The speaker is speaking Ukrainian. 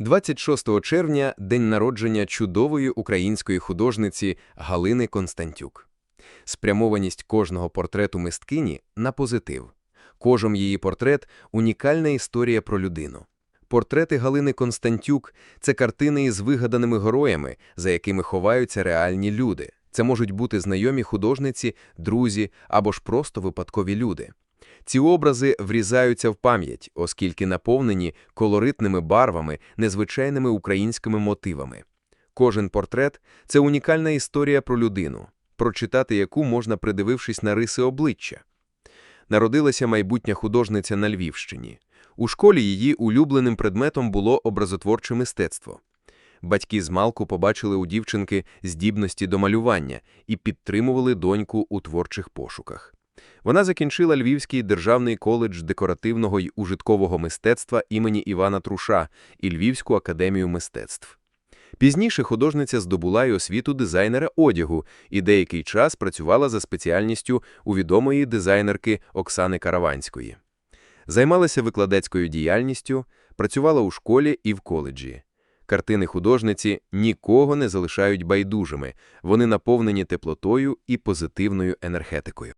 26 червня – день народження чудової української художниці Галини Константюк. Спрямованість кожного портрету мисткині на позитив. Кожен її портрет – унікальна історія про людину. Портрети Галини Константюк – це картини із вигаданими героями, за якими ховаються реальні люди. Це можуть бути знайомі художниці, друзі або ж просто випадкові люди. Ці образи врізаються в пам'ять, оскільки наповнені колоритними барвами, незвичайними українськими мотивами. Кожен портрет – це унікальна історія про людину, прочитати яку можна придивившись на риси обличчя. Народилася майбутня художниця на Львівщині. У школі її улюбленим предметом було образотворче мистецтво. Батьки змалку побачили у дівчинки здібності до малювання і підтримували доньку у творчих пошуках. Вона закінчила Львівський державний коледж декоративного й ужиткового мистецтва імені Івана Труша і Львівську академію мистецтв. Пізніше художниця здобула й освіту дизайнера одягу і деякий час працювала за спеціальністю у відомої дизайнерки Оксани Караванської. Займалася викладацькою діяльністю, працювала у школі і в коледжі. Картини художниці нікого не залишають байдужими, вони наповнені теплотою і позитивною енергетикою.